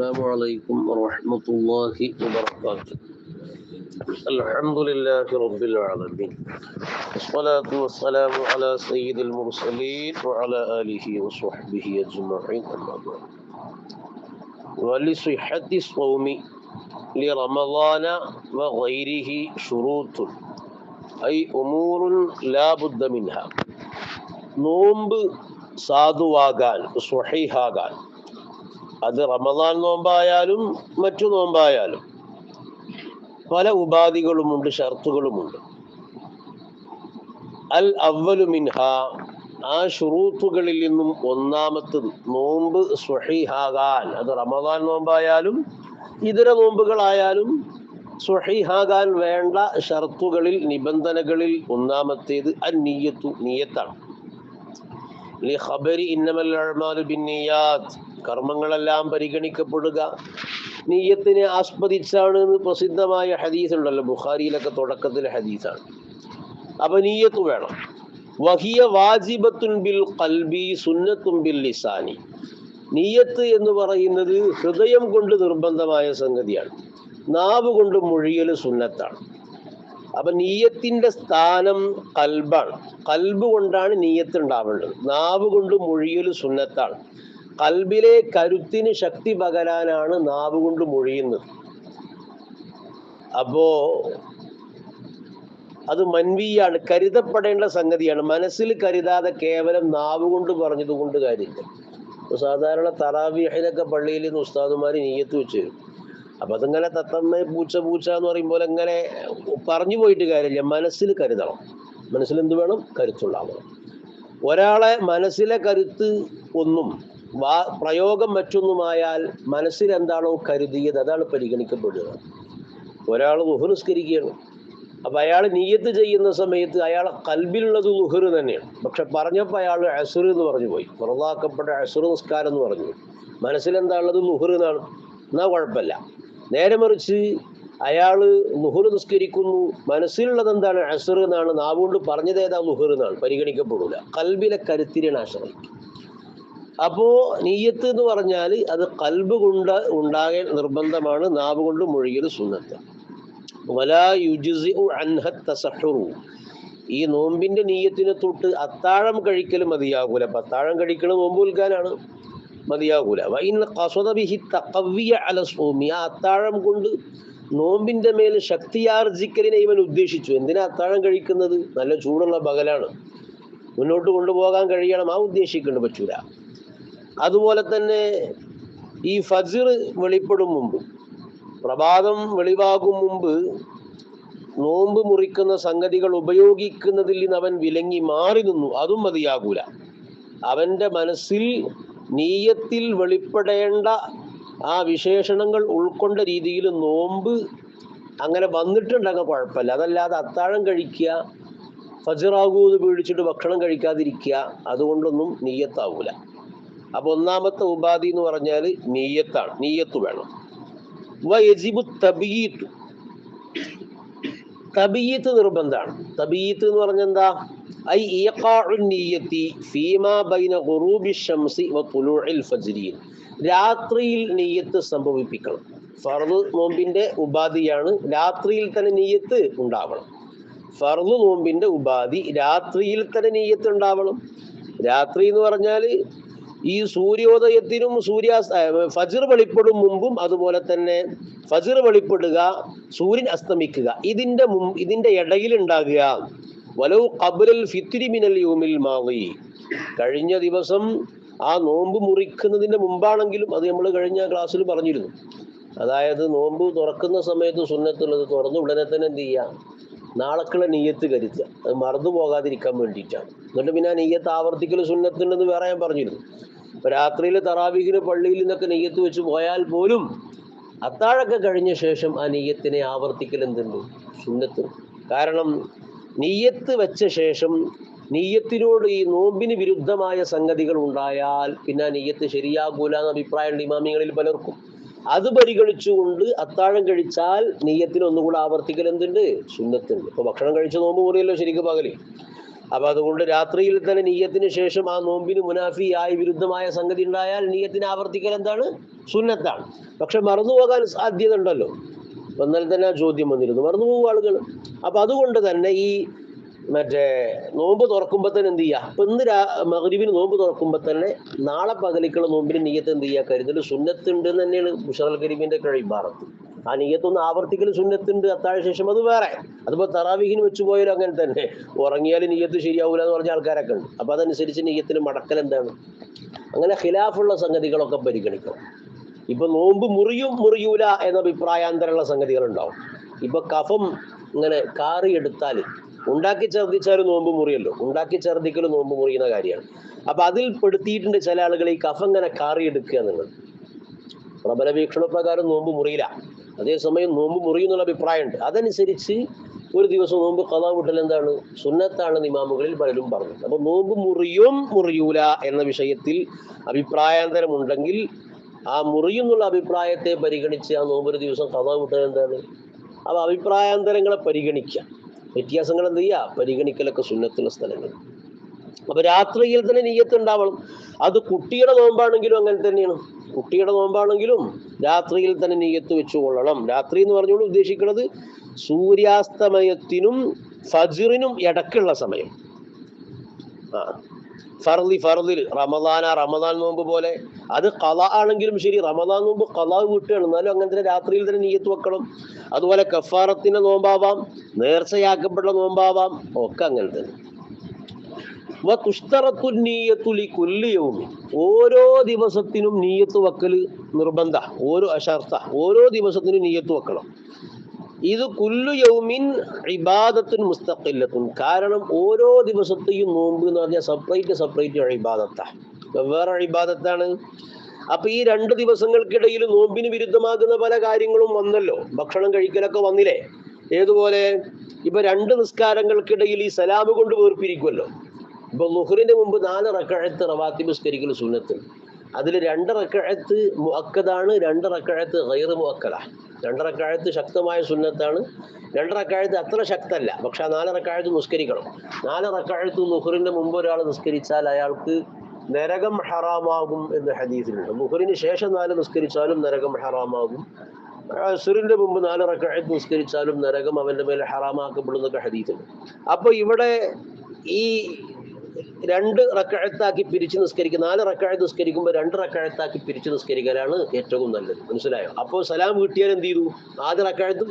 السلام عليكم ورحمة الله وبركاته الحمد لله رب العالمين والصلاة والسلام على سيد المرسلين وعلى آله وصحبه أجمعين أما بعد ولصحة الصوم لرمضان وغيره شروط أي أمور لا بد منها നോമ്പ് സാധുവാകാൻ സ്വഹീഹാകാൻ അത് റമദാൻ നോമ്പായാലും മറ്റു നോമ്പായാലും പല ഉപാധികളുമുണ്ട് ഷർത്തുകളുമുണ്ട്. അൽ അവലു മിൻഹ ആ ഷുറൂത്തുകളിൽ നിന്നും ഒന്നാമത്തത് നോമ്പ് സ്വഹീഹാകാൻ. അത് റമദാൻ നോമ്പായാലും ഇതര നോമ്പുകളായാലും സ്വഹീഹാകാൻ വേണ്ട ഷർത്തുകളിൽ നിബന്ധനകളിൽ ഒന്നാമത്തേത് അൻ നീയത്തു നീയത്താണ് കർമ്മങ്ങളെല്ലാം പരിഗണിക്കപ്പെടുക. നീയത്തിനെ ആസ്പദിച്ചാണ് എന്ന് പ്രസിദ്ധമായ ഹദീസ് ഉണ്ടല്ലോ. ബുഖാരിയിലൊക്കെ തുടക്കത്തിലെ ഹദീസാണ്. അപ്പൊ നീയത്ത് വേണം. വഹിയ വാജിബത്തുൻ ബിൽ കൽബി സുന്നത്തും ബിൽ ലിസാനി. നീയത്ത് എന്ന് പറയുന്നത് ഹൃദയം കൊണ്ട് നിർബന്ധമായ സംഗതിയാണ്. നാവ് കൊണ്ട് മൊഴിയൽ സുന്നത്താണ്. അപ്പൊ നീയത്തിന്റെ സ്ഥാനം കൽബാണ്. കൽബ് കൊണ്ടാണ് നീയത്ത് ഉണ്ടാവേണ്ടത് നാവ് കൊണ്ട് മൊഴിയൽ സുന്നത്താണ്. കൽബിലെ കരുത്തിന് ശക്തി പകരാനാണ് നാവ് കൊണ്ട് മൊഴിയുന്നത്. അപ്പോ അത് മൻവിയാണ് കരുതപ്പെടേണ്ട സംഗതിയാണ്. മനസ്സിൽ കരുതാതെ കേവലം നാവ് കൊണ്ട് പറഞ്ഞത് കൊണ്ട് കാര്യമില്ല. സാധാരണ തറാവിഹിലൊക്കെ പള്ളിയിൽ നിന്ന് ഉസ്താദുമാർ നീയത്ത് വെച്ച് തരും. അപ്പൊ അതിങ്ങനെ തത്തമ്മ പൂച്ച പൂച്ച എന്ന് പറയുമ്പോൾ എങ്ങനെ പറഞ്ഞു പോയിട്ട് കാര്യമില്ല. മനസ്സിൽ കരുതണം. മനസ്സിൽ എന്ത് വേണം? കരുത്തുള്ളാവണം ഒരാളെ മനസ്സിലെ കരുത്ത് ഒന്നും വാ പ്രയോഗം മറ്റൊന്നുമായാൽ മനസ്സിൽ എന്താണോ കരുതിയത് അതാണ് പരിഗണിക്കപ്പെടുക ഒരാൾ ലുഹുനിസ്കരിക്കുകയാണ് അപ്പൊ അയാൾ നീയത്ത് ചെയ്യുന്ന സമയത്ത് അയാൾ കൽബിലുള്ളത് ലുഹർ തന്നെയാണ്. പക്ഷെ പറഞ്ഞപ്പോൾ അയാൾ അസുർ എന്ന് പറഞ്ഞു പോയി. പുറത്താക്കപ്പെട്ട അസുർ നിസ്കാരം എന്ന് പറഞ്ഞു മനസ്സിലെന്താ ഉള്ളത് ലുഹർ എന്നാണ്. എന്നാൽ കുഴപ്പമില്ല. നേരെ മറിച്ച് അയാൾ ലുഹുർ നിസ്കരിക്കുന്നു. മനസ്സിലുള്ളത് എന്താണ് അസർ എന്നാണ് നാവുകൊണ്ട് പറഞ്ഞത് ഏതാ ലുഹുർ എന്നാണ്. പരിഗണിക്കപ്പെടില്ല കൽബിലെ കരുത്തിരിയാണ് ആശ്രയിക്കും അപ്പോ നീയത്ത് എന്ന് പറഞ്ഞാൽ അത് കൽബ് കൊണ്ട് ഉണ്ടാകേണ്ട നിർബന്ധമാണ് നാവ് കൊണ്ട് മൊഴിയൽ സുന്നത്ത്. ഈ നോമ്പിന്റെ നീയത്തിനെ തൊട്ട് അത്താഴം കഴിക്കൽ മതിയാകൂല. അപ്പൊ അത്താഴം കഴിക്കണ നോമ്പ് വിൽക്കാനാണ്. മതിയാകൂല. അത്താഴം കൊണ്ട് നോമ്പിന്റെ മേൽ ശക്തിയാർജിക്കലിനെ ഇവൻ ഉദ്ദേശിച്ചു. എന്തിനാ അത്താഴം കഴിക്കുന്നത്? നല്ല ചൂടുള്ള പകലാണ്. മുന്നോട്ട് കൊണ്ടുപോകാൻ കഴിയണം. ആ ഉദ്ദേശിക്കേണ്ട പറ്റൂല അതുപോലെ തന്നെ ഈ ഫജിർ വെളിപ്പെടും മുമ്പ് പ്രഭാതം വെളിവാകും മുമ്പ് നോമ്പ് മുറിക്കുന്ന സംഗതികൾ ഉപയോഗിക്കുന്നതിൽ നിന്ന് അവൻ വിലങ്ങി മാറി നിന്നു. അതും മതിയാകൂല. അവന്റെ മനസ്സിൽ നീയത്തിൽ വെളിപ്പെടേണ്ട ആ വിശേഷണങ്ങൾ ഉൾക്കൊണ്ട രീതിയിൽ നോമ്പ് അങ്ങനെ വന്നിട്ടുണ്ടെങ്കിൽ കുഴപ്പമില്ല. അതല്ലാതെ അത്താഴം കഴിക്കുക ഫജറാകൂന്ന് പേടിച്ചിട്ട് ഭക്ഷണം കഴിക്കാതിരിക്കുക അതുകൊണ്ടൊന്നും നീയത്താവൂല. അപ്പൊ ഒന്നാമത്തെ ഉപാധി എന്ന് പറഞ്ഞാൽ നീയത്താണ്. നീയത്ത് വേണം. വയജിബു തബീത്ത് തബീത്ത് നിർബന്ധമാണ്. തബീത്ത് എന്ന് പറഞ്ഞ എന്താ? ഫീമാ ബൈന ഷംസി വ രാത്രിയിൽ നെയ്യത്ത് സംഭവിപ്പിക്കണം. ഫർദ് നോമ്പിന്റെ ഉപാധിയാണ് രാത്രിയിൽ തന്നെ നെയ്യത്ത് ഉണ്ടാവണം. ഫർദ് നോമ്പിന്റെ ഉപാധി രാത്രിയിൽ തന്നെ നെയ്യത്ത് ഉണ്ടാവണം. രാത്രി എന്ന് പറഞ്ഞാൽ ഈ സൂര്യോദയത്തിനും സൂര്യാസ് ഫജർ വെളിപ്പെടും മുമ്പും അതുപോലെ തന്നെ ഫജർ വെളിപ്പെടുക സൂര്യൻ അസ്തമിക്കുക. ഇതിന്റെ മുമ്പ് ഇതിന്റെ ഇടയിൽ ഉണ്ടാകുക. വലവ് കബുലൽ ഫിത്തിരി മിനൽ യൂമിൽ മാവി കഴിഞ്ഞ ദിവസം ആ നോമ്പ് മുറിക്കുന്നതിന്റെ മുമ്പാണെങ്കിലും അത് നമ്മൾ കഴിഞ്ഞ ക്ലാസ്സിൽ പറഞ്ഞിരുന്നു. അതായത് നോമ്പ് തുറക്കുന്ന സമയത്ത് സുന്നത്തുള്ളത് തുറന്ന് ഉടനെ തന്നെ എന്ത് ചെയ്യുക നാളക്കുള്ള നീയത്ത് കരുത്തുക അത് മറന്നു പോകാതിരിക്കാൻ വേണ്ടിയിട്ടാണ്. എന്നിട്ട് പിന്നെ ആ നീയത്ത് ആവർത്തിക്കൽ സുന്നത്തുണ്ടെന്ന് വേറെ ഞാൻ പറഞ്ഞിരുന്നു. രാത്രിയിൽ തറാവീഹിന് പള്ളിയിൽ നിന്നൊക്കെ നെയ്യത്ത് വെച്ച് പോയാൽ പോലും അത്താഴൊക്കെ കഴിഞ്ഞ ശേഷം ആ നെയ്യത്തിനെ ആവർത്തിക്കൽ എന്തുണ്ട്? സുന്നത്ത്. കാരണം നീയത്ത് വെച്ച ശേഷം നീയത്തിനോട് ഈ നോമ്പിന് വിരുദ്ധമായ സംഗതികൾ ഉണ്ടായാൽ പിന്നെ നീയത്ത് ശരിയാകൂല എന്ന അഭിപ്രായമുണ്ട് ഇമാമിങ്ങളിൽ പലർക്കും. അത് പരിഗണിച്ചുകൊണ്ട് അത്താഴം കഴിച്ചാൽ നീയത്തിന് ഒന്നുകൂടെ ആവർത്തിക്കൽ എന്തുണ്ട്? സുന്നത്തുണ്ട്. ഇപ്പൊ ഭക്ഷണം കഴിച്ച നോമ്പ് മുറിയല്ലോ ശരിക്കും പകൽ. അപ്പൊ അതുകൊണ്ട് രാത്രിയിൽ തന്നെ നീയത്തിന് ശേഷം ആ നോമ്പിന് മുനാഫിയായി വിരുദ്ധമായ സംഗതി ഉണ്ടായാൽ നീയത്തിന് ആവർത്തിക്കൽ എന്താണ്? സുന്നത്താണ്. പക്ഷെ മറന്നുപോകാൻ സാധ്യത ഉണ്ടല്ലോ. അപ്പൊ തന്നെ ആ ചോദ്യം വന്നിരുന്നു. മറന്നു പോകും ആളുകൾ അപ്പൊ അതുകൊണ്ട് തന്നെ ഈ മറ്റേ നോമ്പ് തുറക്കുമ്പോ തന്നെ എന്ത് ചെയ്യുക അപ്പൊ ഇന്ന് രാ നോമ്പ് തുറക്കുമ്പോ തന്നെ നാളെ പകലിക്കുള്ള നോമ്പിന് നീയത്ത് എന്ത് ചെയ്യുക കരുതൽ സുന്നത്തുണ്ട് എന്ന് തന്നെയാണ് മുഷറൽ കരീമിന്റെ കഴിവാറത്ത് ആ നീയത്തൊന്ന് ആവർത്തിക്കൽ സുന്നത്തുണ്ട് അത്താഴ ശേഷം അത് വേറെ. അതിപ്പോ തറാവിഹിന് വെച്ചു പോയാലും അങ്ങനെ തന്നെ. ഉറങ്ങിയാൽ നീയത്ത് ശരിയാവൂല എന്ന് പറഞ്ഞ ആൾക്കാരൊക്കെ ഉണ്ട്. അപ്പൊ അതനുസരിച്ച് നീയത്തിന് മടക്കൽ എന്താണ്? അങ്ങനെ ഖിലാഫുള്ള സംഗതികളൊക്കെ പരിഗണിക്കണം. ഇപ്പൊ നോമ്പ് മുറിയും മുറിയൂല എന്ന അഭിപ്രായാന്തരമുള്ള സംഗതികൾ ഉണ്ടാവും ഇപ്പൊ കഫം ഇങ്ങനെ കാറിയെടുത്താൽ ഉണ്ടാക്കി ഛർദിച്ചാലും നോമ്പ് മുറിയല്ലോ. ഉണ്ടാക്കി ഛർദിക്കൽ നോമ്പ് മുറിയുന്ന കാര്യമാണ്. അപ്പൊ അതിൽ പെടുത്തിയിട്ടുണ്ട് ചില ആളുകൾ ഈ കഫം ഇങ്ങനെ കാറിയെടുക്കുക എന്നുള്ളത്. പ്രബല വീക്ഷണപ്രകാരം നോമ്പ് മുറിയില്ല. അതേസമയം നോമ്പ് മുറിയുന്നുള്ള അഭിപ്രായമുണ്ട്. അതനുസരിച്ച് ഒരു ദിവസം നോമ്പ് കഥ വിട്ടൽ എന്താണ്? സുന്നത്താണ് ഇമാമുകളിൽ പലരും പറഞ്ഞത് അപ്പൊ നോമ്പ് മുറിയും മുറിയൂല എന്ന വിഷയത്തിൽ അഭിപ്രായാന്തരമുണ്ടെങ്കിൽ ആ മുറിയുന്നുള്ള അഭിപ്രായത്തെ പരിഗണിച്ച് ആ നോമ്പൊരു ദിവസം കഥ കൂട്ടുക എന്താണ്? അപ്പൊ അഭിപ്രായാന്തരങ്ങളെ പരിഗണിക്കുക വ്യത്യാസങ്ങൾ എന്ത് ചെയ്യുക പരിഗണിക്കലൊക്കെ സുന്നത്തുള്ള സ്ഥലങ്ങൾ. അപ്പൊ രാത്രിയിൽ തന്നെ നീയത്ത് ഉണ്ടാവണം. അത് കുട്ടിയുടെ നോമ്പാണെങ്കിലും അങ്ങനെ തന്നെയാണ്. കുട്ടിയുടെ നോമ്പാണെങ്കിലും രാത്രിയിൽ തന്നെ നീയത്ത് വെച്ചു കൊള്ളണം രാത്രി എന്ന് പറഞ്ഞുകൊണ്ട് ഉദ്ദേശിക്കുന്നത് സൂര്യാസ്തമയത്തിനും ഫജിറിനും ഇടക്കുള്ള സമയം. ആ. ഫർലി ഫർലിൽ റമദാന റമദാൻ നോമ്പ് പോലെ. അത് കല ആണെങ്കിലും ശരി റമദാൻ നോമ്പ് കല വീട്ടുകയാണ് എന്നാലും അങ്ങനെ തന്നെ രാത്രിയിൽ തന്നെ നീയത്ത് വെക്കണം. അതുപോലെ കഫാറത്തിന്റെ നോമ്പാവാം നേർച്ചയാക്കപ്പെട്ട നോമ്പാവാം ഒക്കെ അങ്ങനെ തന്നെ. നീയത്തുലി കൊല്ലിയവും ഓരോ ദിവസത്തിനും നീയത്ത് വെക്കൽ നിർബന്ധ. ഓരോ അശർത്ത ഓരോ ദിവസത്തിനും നീയത്ത് വെക്കണം. ഇത് കുല്ലു യൗമിൻ ഇബാദത്തുൻ മുസ്തഖില്ലത്തുൻ. കാരണം ഓരോ ദിവസത്തെയും നോമ്പ് എന്ന് പറഞ്ഞാൽ സെപ്പറേറ്റ് സെപ്പറേറ്റ് ഇബാദത്താണ് വെവ്വേറെ ഇബാദത്താണ്. അപ്പൊ ഈ രണ്ട് ദിവസങ്ങൾക്കിടയിൽ നോമ്പിന് വിരുദ്ധമാകുന്ന പല കാര്യങ്ങളും വന്നല്ലോ. ഭക്ഷണം കഴിക്കലൊക്കെ വന്നില്ലേ? ഏതുപോലെ? ഇപ്പൊ രണ്ട് നിസ്കാരങ്ങൾക്കിടയിൽ ഈ സലാമ് കൊണ്ട് വേർപ്പിരിക്കുമല്ലോ ഇപ്പൊ ലുഹറിന്റെ മുമ്പ് നാല് റക്കഴത്ത് റവാത്തി നിസ്കരിക്കൽ സുന്നത്ത്. അതിൽ രണ്ട് റക്കഴത്ത് മുഅക്കദാണ് രണ്ട് റക്കഴത്ത് ഗൈർ മുഅക്കദാണ് രണ്ട് റക്കഴത്ത് ശക്തമായ സുന്നത്താണ്. രണ്ട് റക്കഴത്ത് അത്ര ശക്തല്ല പക്ഷെ നാല് റക്കഴത്ത് നിസ്കരിക്കണം. നാല് റക്കഴത്ത് ലുഹറിന്റെ മുമ്പ് ഒരാൾ നിസ്കരിച്ചാൽ അയാൾക്ക് നരകം ഹറാമാകും എന്ന് ഹദീസിലുണ്ട്. മുഹറിന് ശേഷം നാല് നിസ്കരിച്ചാലും നരകം ഹറാമാകും. അസുറിന്റെ മുമ്പ് നാല് റക്കഴത്ത് നിസ്കരിച്ചാലും നരകം അവന്റെ മേലെ ഹറാമാക്കപ്പെടുന്നൊക്കെ ഹദീസുണ്ട്. അപ്പോൾ ഇവിടെ ഈ രണ്ട് റക്കഴത്താക്കി പിരിച്ച് നിസ്കരിക്കുക നാല് റക്കഴത്ത് നിസ്കരിക്കുമ്പോൾ രണ്ട് റക്കഴത്താക്കി പിരിച്ച് നിസ്കരിക്കലാണ് ഏറ്റവും നല്ലത്. മനസ്സിലായോ? അപ്പോൾ സലാം കിട്ടിയാൽ എന്ത് ചെയ്തു? ആദ്യ റക്കഴത്ത്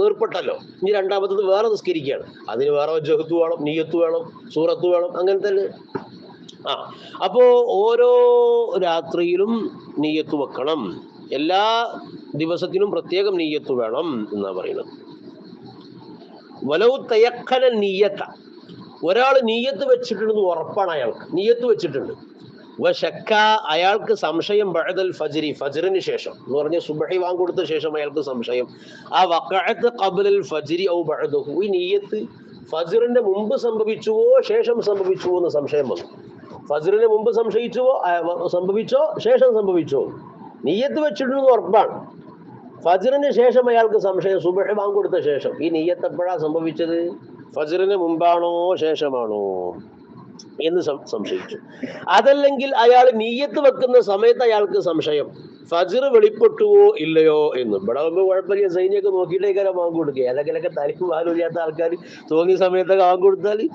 വേർപ്പെട്ടല്ലോ. ഇനി രണ്ടാമത്തത് വേറെ നിസ്കരിക്കുകയാണ്. അതിന് വേറെ ജഹത്ത് വേണം നീയത്ത് വേണം സൂറത്ത് വേണം അങ്ങനെ തന്നെ ആ അപ്പോ ഓരോ രാത്രിയിലും നീയത്ത് വെക്കണം. എല്ലാ ദിവസത്തിനും പ്രത്യേകം നീയത്ത് വേണം എന്നാ പറയുന്നത്. വലവ് തയക്കല നീയത്ത. ഒരാൾ നീയത്ത് വെച്ചിട്ടുണ്ടെന്ന് ഉറപ്പാണ് അയാൾക്ക്. നീയത്ത് വെച്ചിട്ടുണ്ട്. അയാൾക്ക് സംശയം ബഴതൽ ഫജരി ഫജറിന് ശേഷം. എന്ന് പറഞ്ഞ സുബഹി വാങ് കൊടുത്ത ശേഷം അയാൾക്ക് സംശയം. ആ വക്കഴത്ത് കബലൽ ഫജരി ഔ ബഴദഹു ഈ നീയത്ത് ഫജറിന്റെ മുമ്പ് സംഭവിച്ചുവോ ശേഷം സംഭവിച്ചുവോ എന്ന് സംശയം വന്നു. ഫജറിന് മുമ്പ് സംശയിച്ചുവോ സംഭവിച്ചോ ശേഷം സംഭവിച്ചോ? നീയത്ത് വെച്ചിട്ടുണ്ടെന്ന് ഉറപ്പാണ്. ഫജറിന് ശേഷം അയാൾക്ക് സംശയം സുബഹി വാങ് കൊടുത്ത ശേഷം. ഈ നീയത്ത് എപ്പോഴാ സംഭവിച്ചത്? ഫജറിന് മുമ്പാണോ ശേഷമാണോ എന്ന് സംശയിച്ചു. അതല്ലെങ്കിൽ അയാൾ നീയത്ത് വെക്കുന്ന സമയത്ത് അയാൾക്ക് സംശയം. ഫജർ വെളിപ്പെട്ടുവോ ഇല്ലയോ എന്ന്. ഇവിടെ ആകുമ്പോൾ കുഴപ്പമില്ല. സൈന്യൊക്കെ നോക്കിയിട്ടേക്കാരെ വാങ്ങി കൊടുക്കുക. ഏതെങ്കിലൊക്കെ തലക്കും വാലില്ലാത്ത ആൾക്കാർ തോന്നിയ സമയത്തൊക്കെ വാങ്ങി കൊടുത്താൽ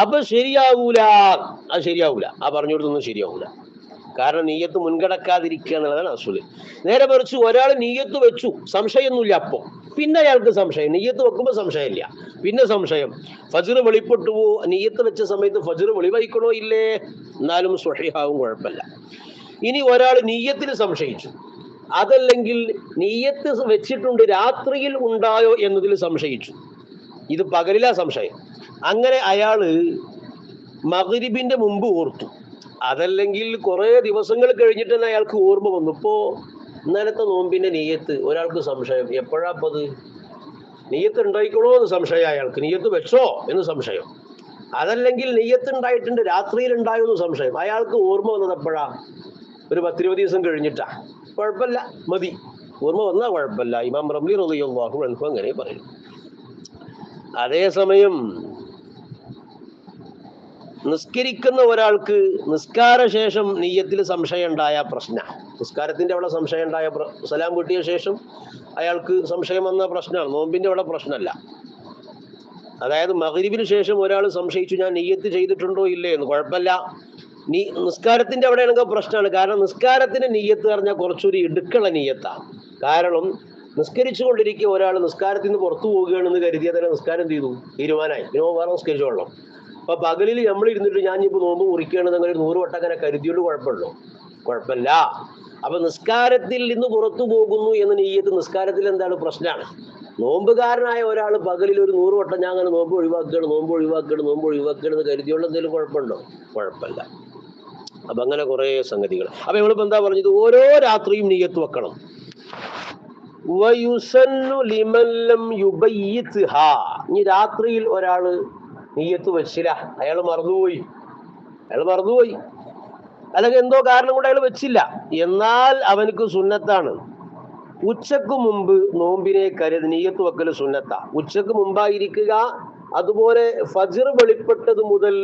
അപ്പൊ ശരിയാവൂല. അത് ശരിയാവൂല. ആ പറഞ്ഞു കൊടുത്തൊന്നും ശരിയാവൂല. കാരണം നീയത്ത് മുൻകടക്കാതിരിക്കുക എന്നുള്ളതാണ് അസുൽ. നേരെ മറിച്ച് ഒരാൾ നീയത്ത് വെച്ചു. സംശയമൊന്നുമില്ല അപ്പോ പിന്നെ അയാൾക്ക് സംശയം. നെയ്യത്ത് വെക്കുമ്പോൾ സംശയമില്ല. പിന്നെ സംശയം. ഫജർ വെളിപ്പെട്ടുവോ? നെയ്യത്ത് വെച്ച സമയത്ത് ഫജർ വെളിവായിക്കണോ ഇല്ലേ? എന്നാലും സ്വഹിഹാവും കുഴപ്പമില്ല. ഇനി ഒരാൾ നെയ്യത്തിൽ സംശയിച്ചു. അതല്ലെങ്കിൽ നെയ്യത്ത് വെച്ചിട്ടുണ്ട് രാത്രിയിൽ ഉണ്ടായോ എന്നതിൽ സംശയിച്ചു. ഇത് പകലിലാ സംശയം. അങ്ങനെ അയാൾ മകരിബിന്റെ മുമ്പ് ഓർത്തു. അതല്ലെങ്കിൽ കുറേ ദിവസങ്ങൾ കഴിഞ്ഞിട്ട് തന്നെ അയാൾക്ക് ഓർമ്മ വന്നു. ഇപ്പോ ഇന്നലത്തെ നോമ്പിന്റെ നീയത്ത് ഒരാൾക്ക് സംശയം. എപ്പോഴാ അത്? നീയത്ത് ഉണ്ടായിക്കണോ എന്ന് സംശയം അയാൾക്ക്. നീയത്ത് വെച്ചോ എന്ന് സംശയം. അതല്ലെങ്കിൽ നെയ്യത്ത് ഉണ്ടായിട്ടുണ്ട് രാത്രിയിൽ എന്ന് സംശയം. അയാൾക്ക് ഓർമ്മ വന്നത് എപ്പോഴാ? ഒരു പത്തിരുപത് ദിവസം കഴിഞ്ഞിട്ടാ. കുഴപ്പമില്ല. മതി. ഓർമ്മ വന്നാൽ കുഴപ്പമില്ല. ഇമാം റളിയല്ലാഹു അൻഹു അങ്ങനെ പറയും. അതേസമയം നിസ്കരിക്കുന്ന ഒരാൾക്ക് നിസ്കാര ശേഷം നെയ്യത്തിൽ സംശയം ഉണ്ടായ പ്രശ്ന. നിസ്കാരത്തിന്റെ അവിടെ സംശയം ഉണ്ടായ സലാം കിട്ടിയ ശേഷം അയാൾക്ക് സംശയം വന്ന പ്രശ്നമാണ്. നോമ്പിന്റെ അവിടെ പ്രശ്നമല്ല. അതായത് മകരിവിന് ശേഷം ഒരാൾ സംശയിച്ചു ഞാൻ നെയ്യത്ത് ചെയ്തിട്ടുണ്ടോ ഇല്ലേ? എന്ന്. കുഴപ്പമില്ല. നീ നിസ്കാരത്തിന്റെ അവിടെയാണെങ്കിൽ പ്രശ്നമാണ്. കാരണം നിസ്കാരത്തിന് നീയത്ത് പറഞ്ഞാൽ കുറച്ചൊരു ഇടുക്കള നീയത്താണ് കാരണം നിസ്കരിച്ചുകൊണ്ടിരിക്കുക ഒരാൾ നിസ്കാരത്തിൽ നിന്ന് പുറത്തു പോവുകയാണെന്ന് കരുതിയാൽ തന്നെ നിസ്കാരം ചെയ്തു? തീരുമാനമായി. പിന്നെ വേറെ നിസ്കരിച്ചോളണം അപ്പൊ പകലിൽ നമ്മൾ ഇരുന്നിട്ട് ഞാൻ ഇപ്പൊ നോമ്പ് മുറിക്കുകയാണെന്ന് അങ്ങനെ നൂറ് വട്ടം അങ്ങനെ കരുതിയോണ്ട് കുഴപ്പമുള്ളൂ കുഴപ്പമില്ല. അപ്പൊ നിസ്കാരത്തിൽ നിന്ന് പുറത്തു പോകുന്നു എന്ന് നെയ്യത്ത് നിസ്കാരത്തിൽ എന്താണ് പ്രശ്നമാണ്? നോമ്പുകാരനായ ഒരാൾ പകലിൽ ഒരു നൂറ് വട്ടം ഞാൻ അങ്ങനെ നോമ്പ് ഒഴിവാക്കുകയാണ് നോമ്പ് ഒഴിവാക്കുകയാണ് നോമ്പ് ഒഴിവാക്കുകയാണ് എന്ന് കരുതിയോണ്ട് എന്തെങ്കിലും കുഴപ്പമുണ്ടോ? കുഴപ്പമില്ല. അപ്പൊ അങ്ങനെ കുറെ സംഗതികൾ അപ്പൊ നമ്മളിപ്പോ എന്താ പറഞ്ഞത്? ഓരോ രാത്രിയും നെയ്യത്ത് വെക്കണം. ഇനി രാത്രിയിൽ ഒരാൾ നീയത്ത് വെച്ചില്ല. അയാൾ മറന്നുപോയി. അയാൾ മറന്നുപോയി. അല്ലെങ്കിൽ എന്തോ കാരണം കൊണ്ട് അയാൾ വെച്ചില്ല. എന്നാൽ അവനക്ക് സുന്നത്താണ്. ഉച്ചയ്ക്ക് മുമ്പ് നോമ്പിനെ കരുതി നീയത്ത് വെക്കൽ സുന്നത്ത. ഉച്ചയ്ക്ക് മുമ്പായിരിക്കുക. അതുപോലെ ഫജിർ വെളിപ്പെട്ടത് മുതൽ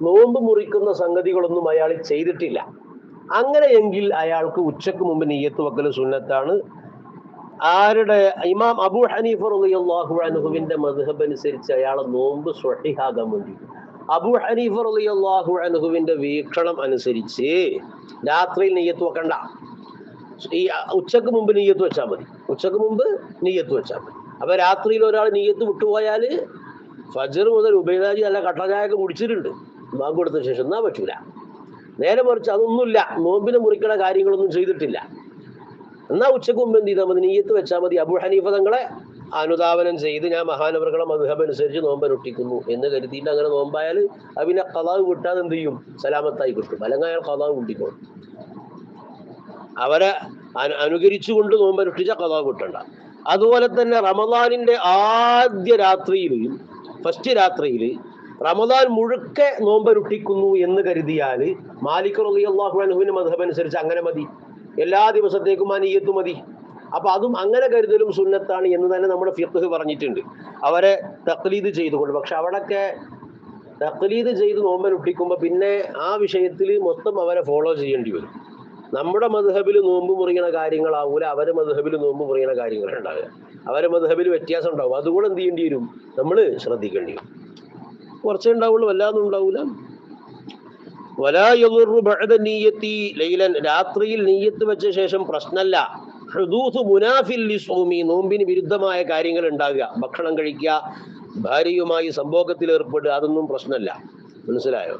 നോമ്പ് മുറിക്കുന്ന സംഗതികളൊന്നും അയാൾ ചെയ്തിട്ടില്ല. അങ്ങനെയെങ്കിൽ അയാൾക്ക് ഉച്ചയ്ക്ക് മുമ്പ് നീയത്ത് വെക്കൽ സുന്നത്താണ്. ആരുടെ ഇമാം അബു ഹനീഫ റളിയല്ലാഹു അൻഹുവിന്റെ മദ്ഹബ് അനുസരിച്ച് അയാളെ നോമ്പ് സ്വഹിഹാകാൻ വേണ്ടി. അബു ഹനീഫ റളിയല്ലാഹു അൻഹുവിന്റെ വീക്ഷണം അനുസരിച്ച് രാത്രിയിൽ നെയ്യത്ത് വെക്കണ്ട. ഈ ഉച്ചയ്ക്ക് മുമ്പ് നെയ്യത്ത് വെച്ചാൽ മതി. ഉച്ചയ്ക്ക് മുമ്പ് നെയ്യത്ത് വെച്ചാൽ മതി. അപ്പൊ രാത്രിയിൽ ഒരാൾ നെയ്യത്ത് വിട്ടുപോയാൽ ഫജർ മുതൽ ഉബൈദാജി നല്ല കട്ടചായൊക്കെ കുടിച്ചിട്ടുണ്ട്. ബാങ്ക് കൊടുത്ത ശേഷം എന്നാ പറ്റൂല. നേരെ മറിച്ച് അതൊന്നുമില്ല. നോമ്പിനെ മുറിക്കണ കാര്യങ്ങളൊന്നും ചെയ്തിട്ടില്ല. എന്നാ ഉച്ചയ്ക്ക് മുമ്പ് എന്ത് ചെയ്താൽ മതി? നീയത്ത് വെച്ചാൽ മതി. അബു ഹനീഫ തങ്ങളെ അനുധാവനം ചെയ്ത് ഞാൻ മഹാനവറുകളെ മധുഹബ് അനുസരിച്ച് നോമ്പനുഷ്ഠിക്കുന്നു എന്ന് കരുതിയിട്ട് അങ്ങനെ നോമ്പായാൽ അതിനെ കഥാവ് കിട്ടാതെ എന്ത് ചെയ്യും? സലാമത്തായി കിട്ടും. അല്ലെങ്കിൽ അയാൾ കഥാവ് കൂട്ടിക്കോളും അവരെ അനു അനുകരിച്ചുകൊണ്ട് നോമ്പനുഷ്ഠിച്ച കഥാവ് കിട്ടണ്ട. അതുപോലെ തന്നെ റമദാനിന്റെ ആദ്യ രാത്രിയിൽ ഫസ്റ്റ് രാത്രിയിൽ റമദാൻ മുഴുക്കെ നോമ്പനുഷ്ഠിക്കുന്നു എന്ന് കരുതിയാൽ മാലിക് റളിയല്ലാഹു അനുഹുവിന്റെ മധുഹബ് അനുസരിച്ച് അങ്ങനെ മതി. എല്ലാ ദിവസത്തേക്കും ആ നീയത്ത് മതി. അപ്പൊ അതും അങ്ങനെ കരുതലും സുന്നത്താണ് എന്ന് തന്നെ നമ്മുടെ ഫിഖ് പറഞ്ഞിട്ടുണ്ട്. അവരെ തക്ലീദ് ചെയ്തുകൊണ്ട്. പക്ഷെ അവിടൊക്കെ തക്ലീദ് ചെയ്ത് നോമ്പനുഷ്ഠിക്കുമ്പോൾ പിന്നെ ആ വിഷയത്തിൽ മൊത്തം അവരെ ഫോളോ ചെയ്യേണ്ടി വരും. നമ്മുടെ മധുഹബിൽ നോമ്പ് മുറിയണ കാര്യങ്ങളാവൂല അവരെ മധുഹബിൽ നോമ്പ് മുറിയണ കാര്യങ്ങളുണ്ടാവുക അവരെ മധുഹബിൽ വ്യത്യാസം ഉണ്ടാവും അതുകൂടെ എന്ത് ചെയ്യേണ്ടി വരും? നമ്മൾ ശ്രദ്ധിക്കേണ്ടി വരും. കുറച്ചേ ഉണ്ടാവുള്ളൂ വല്ലാതൊന്നും ഉണ്ടാവൂല. രാത്രിയിൽ നീയത്ത് വെച്ച ശേഷം പ്രശ്നമല്ല നോമ്പിന് വിരുദ്ധമായ കാര്യങ്ങൾ ഉണ്ടാകുക. ഭക്ഷണം കഴിക്കുക ഭാര്യയുമായി സംഭോഗത്തിൽ ഏർപ്പെടുക അതൊന്നും പ്രശ്നമല്ല മനസ്സിലായോ?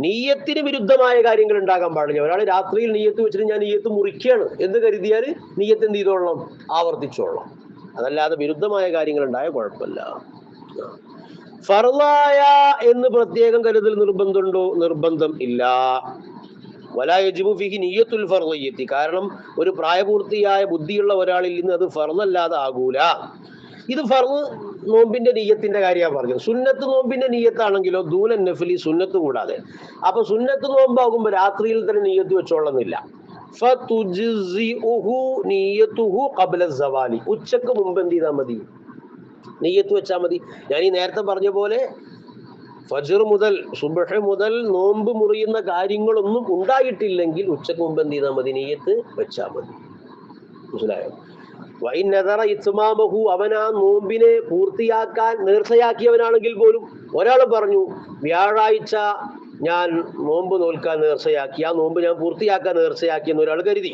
നീയത്തിന് വിരുദ്ധമായ കാര്യങ്ങൾ ഉണ്ടാകാൻ പാടില്ല. ഒരാൾ രാത്രിയിൽ നീയത്ത് വെച്ചിട്ട് ഞാൻ നീയത്ത് മുറിക്കുകയാണ്. എന്ന് കരുതിയാൽ നീയത്ത് എന്ത് ചെയ്തോളണം? ആവർത്തിച്ചോളണം. അതല്ലാതെ വിരുദ്ധമായ കാര്യങ്ങൾ ഉണ്ടായ കുഴപ്പമില്ല. ഫർലായ എന്ന് പ്രത്യേകം കരുതൽ നിർബന്ധമുണ്ടോ? നിർബന്ധം ഇല്ല. വലായജിബു ഫിഹി നിയ്യത്തുൽ ഫർളയ്യത്തി കാരണം ഒരു പ്രായപൂർത്തിയായ ബുദ്ധിയുള്ള ഒരാളിൽ നിന്ന് അത് ഫർന്നല്ലാതെ ആകൂല. ഇത് ഫർൾ നോമ്പിന്റെ നീയത്തിന്റെ കാര്യമാണ് പറഞ്ഞത്. സുന്നത്ത് നോമ്പിന്റെ നീയത്താണെങ്കിലോ ദൂലൻ നഫലി സുന്നത്ത് കൂടാതെ. അപ്പൊ സുന്നത്ത് നോമ്പാകുമ്പോ രാത്രിയിൽ തന്നെ നീയത്ത് വെച്ചോളുന്നില്ല. ഉച്ചയ്ക്ക് മുമ്പ് എന്ത് ചെയ്താൽ മതി? നെയ്യത്ത് വെച്ചാൽ മതി. ഞാൻ ഈ നേരത്തെ പറഞ്ഞ പോലെ ഫജർ മുതൽ സുബഹ മുതൽ നോമ്പ് മുറിയുന്ന കാര്യങ്ങളൊന്നും ഉണ്ടായിട്ടില്ലെങ്കിൽ ഉച്ചയ്ക്ക് മുമ്പ് എന്ത് ചെയ്താൽ മതി? നെയ്യത്ത് വെച്ചാൽ മതി. മനസ്സിലായോ? വൈനതറ ഇത്മാമഹു അവൻ ആ നോമ്പിനെ പൂർത്തിയാക്കാൻ നേർച്ചയാക്കിയവനാണെങ്കിൽ പോലും ഒരാൾ പറഞ്ഞു വ്യാഴാഴ്ച ഞാൻ നോമ്പ് നോൽക്കാൻ നേർച്ചയാക്കി ആ നോമ്പ് ഞാൻ പൂർത്തിയാക്കാൻ നേർച്ചയാക്കി എന്ന് ഒരാൾ കരുതി.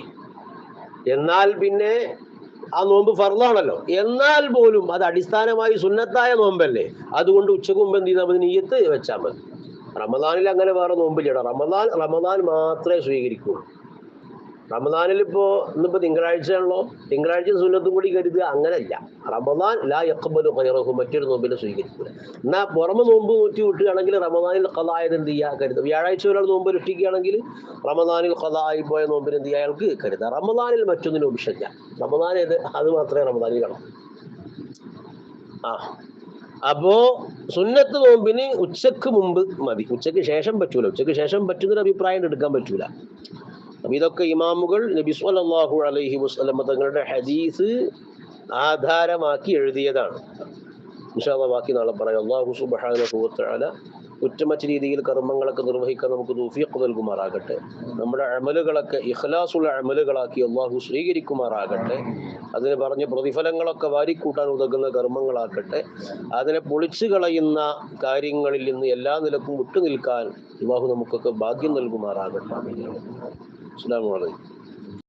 എന്നാൽ പിന്നെ ആ നോമ്പ് ഫർലാണല്ലോ എന്നാൽ പോലും അത് അടിസ്ഥാനമായി സുന്നത്തായ നോമ്പല്ലേ? അതുകൊണ്ട് ഉച്ചയ്ക്ക് മുമ്പ് എന്ത് ചെയ്താൽ മതി? നീയത്ത് വെച്ചാൽ മതി. റമദാനിൽ അങ്ങനെ വേറെ നോമ്പില്ലടാ റമദാൻ റമദാൻ മാത്രമേ സ്വീകരിക്കൂ റമദാനിൽ ഇപ്പോ ഇന്നിപ്പോ തിങ്കളാഴ്ചയാണല്ലോ തിങ്കളാഴ്ച സുന്നത്തും കൂടി കരുതുക അങ്ങനല്ല. റമദാൻ ലാ യക്കബലു ഹൈറഹു മറ്റൊരു നോമ്പിനെ സ്വീകരിക്കൂല എന്നാ പുറമെ നോമ്പ് നൂറ്റി വിട്ടുകയാണെങ്കിൽ റമദാനിൽ കഥായത് എന്ത് ചെയ്യുക കരുതുക. വ്യാഴാഴ്ച ഒരാൾ നോമ്പ് രക്ഷിക്കുകയാണെങ്കിൽ റമദാനിൽ കഥായി പോയ നോമ്പിന് എന്ത് ചെയ്യുക അയാൾക്ക് കരുതുക. റമദാനിൽ മറ്റൊന്നിനും ഉപിഷല്ല റമദാൻ ഏത്? അത് മാത്രമേ റമദാനിൽ കാണൂ. ആ. അപ്പോ സുന്നത്ത് നോമ്പിന് ഉച്ചയ്ക്ക് മുമ്പ് മതി. ഉച്ചയ്ക്ക് ശേഷം പറ്റൂല. ഉച്ചയ്ക്ക് ശേഷം പറ്റുന്നൊരു അഭിപ്രായം എടുക്കാൻ പറ്റൂല. അപ്പൊ ഇതൊക്കെ ഇമാമുകൾ നബി സ്വല്ലല്ലാഹു അലൈഹി വസല്ലം തങ്ങളുടെ ഹദീസ് ആധാരമാക്കി എഴുതിയതാണ്. ഇൻഷാ അല്ലാഹ് ബാക്കി നാളെ പറയാം. അള്ളാഹു സുബാന കുറ്റമറ്റ രീതിയിൽ കർമ്മങ്ങളൊക്കെ നിർവഹിക്കാൻ നമുക്ക് തൗഫീഖ് നൽകുമാറാകട്ടെ. നമ്മുടെ അമലുകളൊക്കെ ഇഖ്ലാസുള്ള അമലുകളാക്കി അള്ളാഹു സ്വീകരിക്കുമാറാകട്ടെ. അതിന് പറഞ്ഞ പ്രതിഫലങ്ങളൊക്കെ വാരിക്കൂട്ടാൻ ഉതകുന്ന കർമ്മങ്ങളാക്കട്ടെ അതിനെ പൊളിച്ചു കളയുന്ന കാര്യങ്ങളിൽ നിന്ന് എല്ലാ നിലക്കും വിട്ടുനിൽക്കാൻ അള്ളാഹു നമുക്കൊക്കെ ഭാഗ്യം നൽകുമാറാകട്ടെ. It's not running.